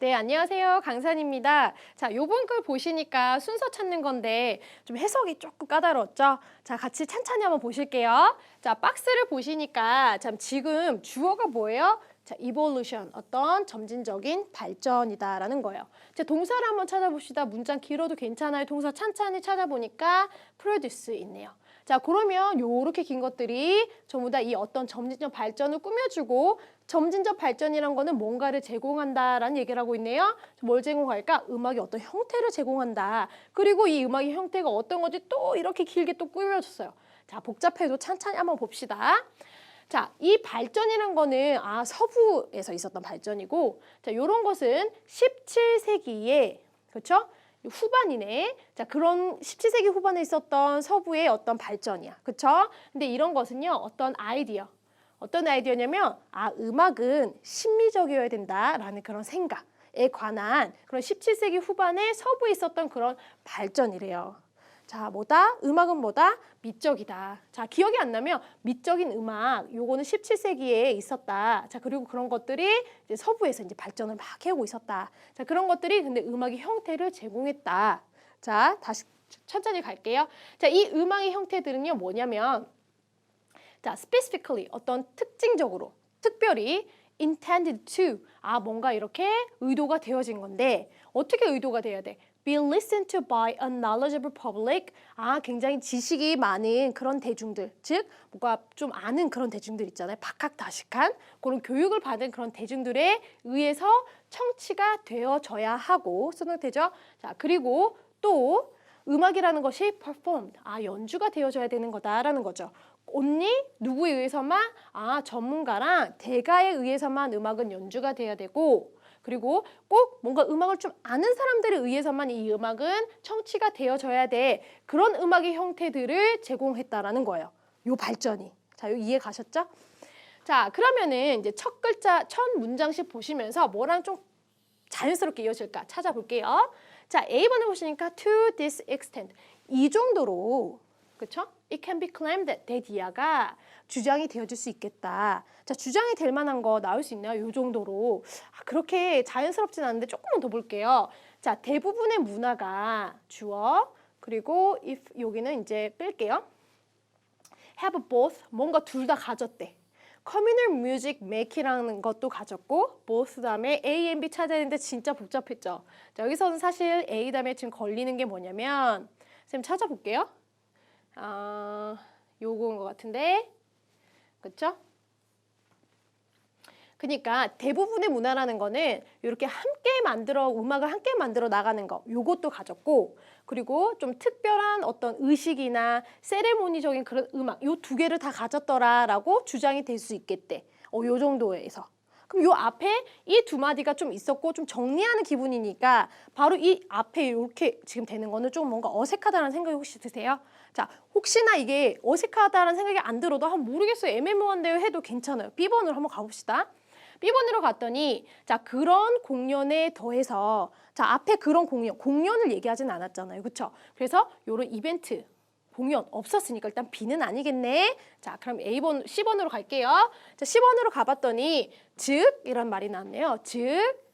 네, 안녕하세요. 강산입니다. 자, 요번 글 보시니까 순서 찾는 건데 좀 해석이 조금 까다로웠죠? 자, 같이 찬찬히 한번 보실게요. 자, 박스를 보시니까 참 지금 주어가 뭐예요? 자, evolution, 어떤 점진적인 발전이다라는 거예요. 자, 동사를 한번 찾아봅시다. 문장 길어도 괜찮아요. 동사 찬찬히 찾아보니까 produce 있네요. 자, 그러면 요렇게 긴 것들이 전부 다 이 어떤 점진적 발전을 꾸며주고 점진적 발전이란 거는 뭔가를 제공한다라는 얘기를 하고 있네요. 뭘 제공할까? 음악이 어떤 형태를 제공한다. 그리고 이 음악의 형태가 어떤 건지 또 이렇게 길게 또 꾸며줬어요. 자, 복잡해도 찬찬히 한번 봅시다. 자, 이 발전이란 거는 아, 서부에서 있었던 발전이고 자, 요런 것은 17세기에 그렇죠? 후반이네. 자, 그런 17세기 후반에 있었던 서부의 어떤 발전이야. 그쵸? 근데 이런 것은요, 어떤 아이디어. 어떤 아이디어냐면, 아, 음악은 심미적이어야 된다라는 그런 생각에 관한 그런 17세기 후반에 서부에 있었던 그런 발전이래요. 자, 뭐다? 음악은 뭐다? 미적이다. 자, 기억이 안 나면 미적인 음악, 요거는 17세기에 있었다. 자, 그리고 그런 것들이 이제 서부에서 이제 발전을 막 해오고 있었다. 자, 그런 것들이 근데 음악의 형태를 제공했다. 자, 다시 천천히 갈게요. 자, 이 음악의 형태들은요, 뭐냐면, 자, specifically 어떤 특징적으로, 특별히 intended to 아 뭔가 이렇게 의도가 되어진 건데 어떻게 의도가 돼야 돼? Be listened to by a knowledgeable public. 아, 굉장히 지식이 많은 그런 대중들. 즉, 뭔가 좀 아는 그런 대중들 있잖아요. 박학다식한 그런 교육을 받은 그런 대중들에 의해서 청취가 되어져야 하고 수능되죠. 자, 그리고 또 음악이라는 것이 performed. 아, 연주가 되어져야 되는 거다라는 거죠. 언니 누구에 의해서만 아 전문가랑 대가에 의해서만 음악은 연주가 돼야 되고 그리고 꼭 뭔가 음악을 좀 아는 사람들에 의해서만 이 음악은 청취가 되어져야 돼. 그런 음악의 형태들을 제공했다라는 거예요. 요 발전이. 자, 요 이해 가셨죠? 자, 그러면은 이제 첫 글자, 첫 문장씩 보시면서 뭐랑 좀 자연스럽게 이어질까 찾아볼게요. 자, A번에 보시니까 to this extent. 이 정도로 그렇죠? It can be claimed 이하가 주장이 되어질 수 있겠다. 자, 주장이 될 만한 거 나올 수 있나요? 이 정도로. 아, 그렇게 자연스럽진 않은데 조금만 더 볼게요. 자, 대부분의 문화가 주어 그리고 if 여기는 이제 뺄게요. have both 뭔가 둘 다 가졌대. communal music make이라는 것도 가졌고 both 다음에 A and B 찾아야 되는데 진짜 복잡했죠. 자, 여기서는 사실 A 다음에 지금 걸리는 게 뭐냐면 쌤 찾아볼게요. 어, 요거인 것 같은데 그쵸? 그러니까 대부분의 문화라는 거는 이렇게 함께 만들어 음악을 함께 만들어 나가는 거 요것도 가졌고 그리고 좀 특별한 어떤 의식이나 세레모니적인 그런 음악 요 두 개를 다 가졌더라라고 주장이 될 수 있겠대. 어, 요 정도에서. 그럼 요 앞에 이 두 마디가 좀 있었고 좀 정리하는 기분이니까 바로 이 앞에 이렇게 지금 되는 거는 좀 뭔가 어색하다는 생각이 혹시 드세요? 자, 혹시나 이게 어색하다는 생각이 안 들어도 한 모르겠어요. 애매모호한데요 해도 괜찮아요. B번으로 한번 가봅시다. B번으로 갔더니 자 그런 공연에 더해서 자 앞에 그런 공연 공연을 얘기하진 않았잖아요 그렇죠 그래서 요런 이벤트 공연 없었으니까 일단 B는 아니겠네 자 그럼 A번 C번으로 갈게요 자 C번으로 가봤더니 즉 이란 말이 나왔네요 즉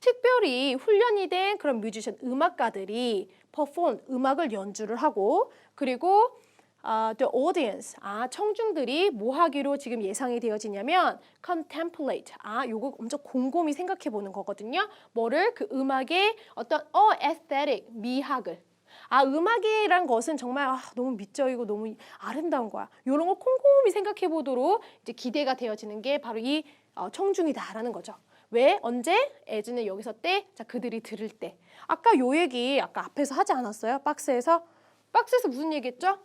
특별히 훈련이 된 그런 뮤지션 음악가들이 퍼폼 음악을 연주를 하고 그리고 아, the audience, 아, 청중들이 뭐 하기로 지금 예상이 되어지냐면 contemplate, 아, 요거 엄청 곰곰이 생각해 보는 거거든요. 뭐를 그 음악의 어떤 어 aesthetic, 미학을. 아, 음악이란 것은 정말 아, 너무 미적이고 너무 아름다운 거야. 요런 거 곰곰이 생각해 보도록 이제 기대가 되어지는 게 바로 이 어, 청중이다라는 거죠. 왜? 언제? 에즈는 여기서 때? 자, 그들이 들을 때. 아까 요 얘기 아까 앞에서 하지 않았어요? 박스에서? 박스에서 무슨 얘기했죠?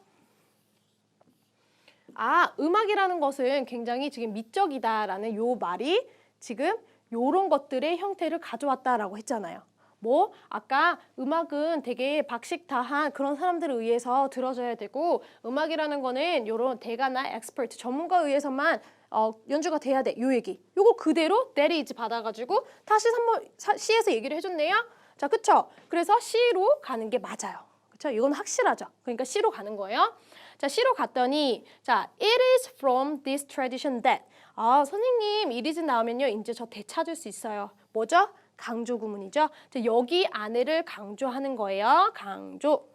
아, 음악이라는 것은 굉장히 지금 미적이다라는 요 말이 지금 요런 것들의 형태를 가져왔다라고 했잖아요. 뭐 아까 음악은 되게 박식다한 그런 사람들에 의해서 들어줘야 되고 음악이라는 거는 요런 대가나 엑스퍼트 전문가에 의해서만 어, 연주가 돼야 돼. 요 얘기. 요거 그대로 데리이지 받아가지고 다시 한번 C에서 얘기를 해줬네요. 자, 그쵸? 그래서 C로 가는 게 맞아요. 그쵸? 이건 확실하죠. 그러니까 C로 가는 거예요. 자, C로 갔더니 자, it is from this tradition that 아, 선생님, it is 나오면요. 이제 저 되찾을 수 있어요. 뭐죠? 강조 구문이죠. 자, 여기 안에를 강조하는 거예요. 강조.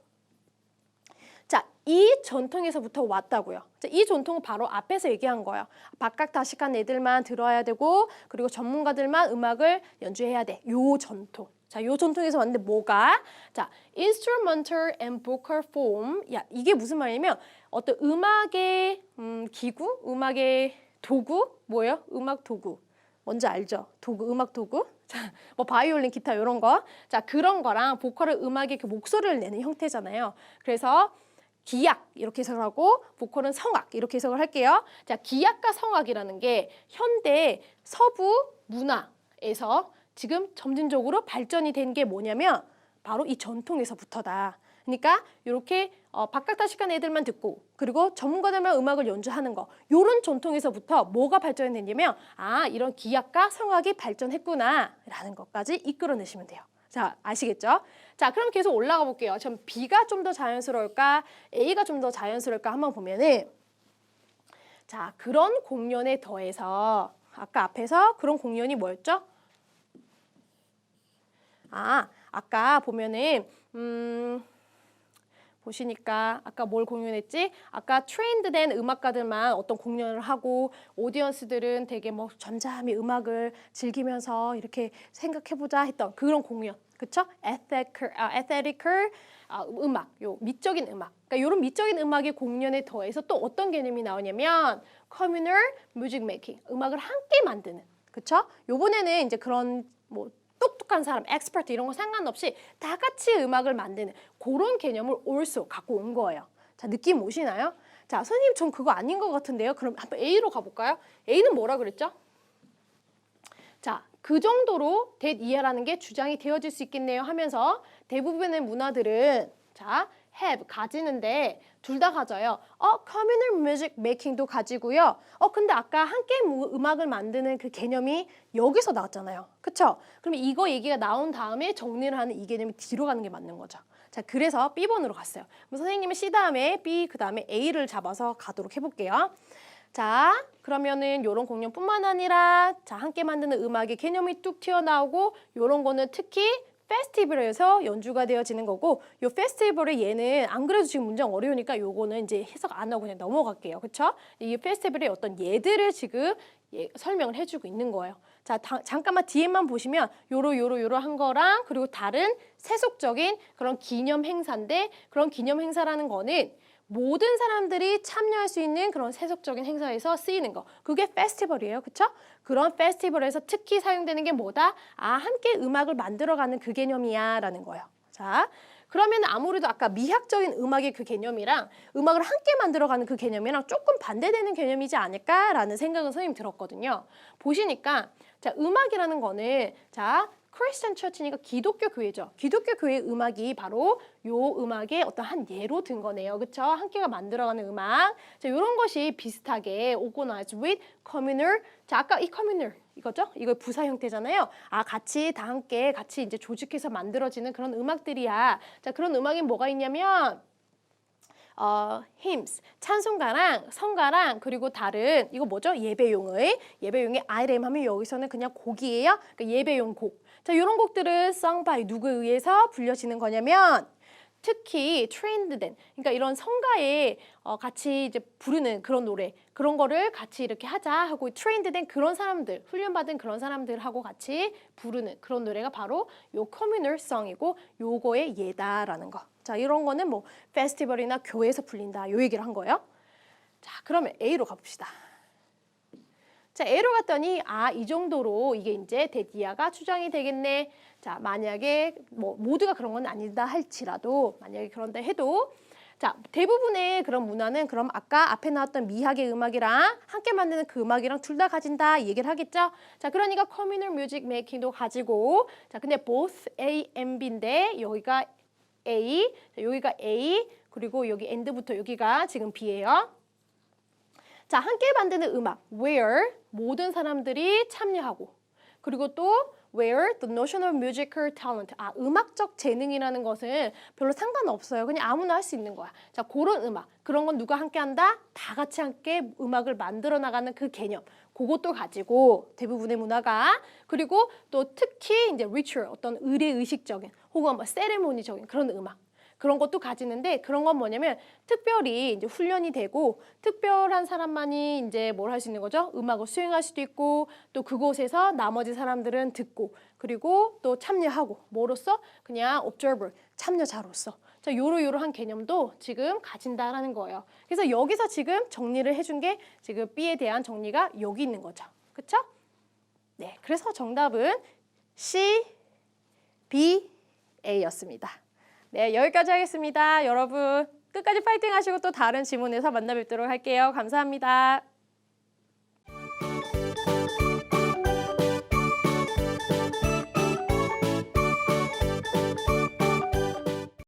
자, 이 전통에서부터 왔다고요. 자, 이 전통은 바로 앞에서 얘기한 거예요. 박학다식한 애들만 들어야 되고 그리고 전문가들만 음악을 연주해야 돼. 요 전통. 자, 요 전통에서 왔는데 뭐가? 자, instrumental and vocal form. 야, 이게 무슨 말이냐면 어떤 음악의 음, 기구, 음악의 도구, 뭐예요? 음악 도구. 뭔지 알죠? 도구, 음악 도구. 자, 뭐 바이올린, 기타 이런 거. 자, 그런 거랑 보컬은 음악의 그 목소리를 내는 형태잖아요. 그래서 기악 이렇게 해석을 하고 보컬은 성악 이렇게 해석을 할게요. 자, 기악과 성악이라는 게 현대 서부 문화에서 지금 점진적으로 발전이 된 게 뭐냐면 바로 이 전통에서부터다. 그러니까 이렇게 어, 박학다식한 애들만 듣고 그리고 전문가들만 음악을 연주하는 거 요런 전통에서부터 뭐가 발전이 됐냐면 아 이런 기악과 성악이 발전했구나 라는 것까지 이끌어내시면 돼요. 자 아시겠죠? 자 그럼 계속 올라가 볼게요. 전 B가 좀 더 자연스러울까 A가 좀 더 자연스러울까 한번 보면은 자 그런 공연에 더해서 아까 앞에서 그런 공연이 뭐였죠? 아, 아까 보면은 음 보시니까 아까 뭘 공연했지? 아까 트레인드 된 음악가들만 어떤 공연을 하고 오디언스들은 되게 뭐 점잠히 음악을 즐기면서 이렇게 생각해보자 했던 그런 공연, 그쵸? 에테클, 아, 에테리컬 아, 음악, 요 미적인 음악. 그러니까 이런 미적인 음악의 공연에 더해서 또 어떤 개념이 나오냐면 communal music making, 음악을 함께 만드는, 그쵸? 요번에는 이제 그런 뭐 똑똑한 사람, 엑스퍼트 이런 거 상관없이 다 같이 음악을 만드는 그런 개념을 also 갖고 온 거예요. 자, 느낌 오시나요? 자, 선생님 전 그거 아닌 것 같은데요. 그럼 한번 A로 가볼까요? A는 뭐라 그랬죠? 자, 그 정도로 that 이해라는 게 주장이 되어질 수 있겠네요 하면서 대부분의 문화들은 자, have 가지는데 둘 다 가져요. 어, communal music making도 가지고요. 어, 근데 아까 함께 무- 음악을 만드는 그 개념이 여기서 나왔잖아요. 그쵸? 그러면 이거 얘기가 나온 다음에 정리를 하는 이 개념이 뒤로 가는 게 맞는 거죠. 자, 그래서 B번으로 갔어요. 그럼 선생님은 C 다음에 B, 그 다음에 A를 잡아서 가도록 해볼게요. 자, 그러면은 요런 공연뿐만 아니라 자, 함께 만드는 음악의 개념이 뚝 튀어나오고 요런 거는 특히 페스티벌에서 연주가 되어지는 거고 요 페스티벌에 얘는 안 그래도 지금 문장 어려우니까 요거는 이제 해석 안 하고 그냥 넘어갈게요. 그쵸? 이 페스티벌의 어떤 예들을 지금 예, 설명을 해주고 있는 거예요. 자, 다- 잠깐만 뒤에만 보시면 요로 요로 요로 한 거랑 그리고 다른 세속적인 그런 기념 행사인데 그런 기념 행사라는 거는 모든 사람들이 참여할 수 있는 그런 세속적인 행사에서 쓰이는 거. 그게 페스티벌이에요. 그쵸? 그런 페스티벌에서 특히 사용되는 게 뭐다? 아, 함께 음악을 만들어가는 그 개념이야. 라는 거예요. 자, 그러면 아무래도 아까 미학적인 음악의 그 개념이랑 음악을 함께 만들어가는 그 개념이랑 조금 반대되는 개념이지 않을까라는 생각은 선생님 들었거든요. 보시니까 자 음악이라는 거는 자 크리스천 처치니까 기독교 교회죠. 기독교 교회의 음악이 바로 요 음악의 어떤 한 예로 든 거네요. 그쵸? 함께가 만들어가는 음악. 자, 요런 것이 비슷하게 organized with communal. 자, 아까 이 communal 이거죠? 이거 부사 형태잖아요. 아, 같이 다 함께 같이 이제 조직해서 만들어지는 그런 음악들이야. 자, 그런 음악이 뭐가 있냐면 어, hymns, 찬송가랑 성가랑 그리고 다른 이거 뭐죠? 예배용의 예배용의 item 하면 여기서는 그냥 곡이에요. 그러니까 예배용 곡. 자, 이런 곡들은 by 누구에 의해서 불려지는 거냐면 특히 트렌드된 그러니까 이런 성가에 어, 같이 이제 부르는 그런 노래 그런 거를 같이 이렇게 하자 하고 트렌드된 그런 사람들 훈련받은 그런 사람들하고 같이 부르는 그런 노래가 바로 요 커뮤널 성이고 요거의 예다라는 거. 자 이런 거는 뭐 페스티벌이나 교회에서 불린다 요 얘기를 한 거예요. 자 그러면 A로 가봅시다. 자 A로 갔더니 아 이 정도로 이게 이제 데디아가 추정이 되겠네. 자 만약에 뭐 모두가 그런 건 아니다 할지라도 만약에 그런다 해도 자 대부분의 그런 문화는 그럼 아까 앞에 나왔던 미학의 음악이랑 함께 만드는 그 음악이랑 둘 다 가진다 이 얘기를 하겠죠. 자 그러니까 커뮤널 뮤직 메이킹도 가지고 자 근데 both A and B인데 여기가 A 자, 여기가 A 그리고 여기 end부터 여기가 지금 B예요. 자, 함께 만드는 음악 where 모든 사람들이 참여하고 그리고 또 where the notion of musical talent 아 음악적 재능이라는 것은 별로 상관없어요. 그냥 아무나 할 수 있는 거야. 자, 그런 음악 그런 건 누가 함께 한다? 다 같이 함께 음악을 만들어 나가는 그 개념. 그것도 가지고 대부분의 문화가 그리고 또 특히 이제 리추얼 어떤 의례 의식적인 혹은 뭐 세레모니적인 그런 음악 그런 것도 가지는데 그런 건 뭐냐면 특별히 이제 훈련이 되고 특별한 사람만이 이제 뭘 할 수 있는 거죠? 음악을 수행할 수도 있고 또 그곳에서 나머지 사람들은 듣고 그리고 또 참여하고 뭐로써 그냥 observer 참여자로서 자 요러요러한 개념도 지금 가진다라는 거예요. 그래서 여기서 지금 정리를 해준 게 지금 B에 대한 정리가 여기 있는 거죠. 그렇죠? 네, 그래서 정답은 C, B, A였습니다. 네, 여기까지 하겠습니다. 여러분 끝까지 파이팅 하시고 또 다른 지문에서 만나 뵙도록 할게요. 감사합니다.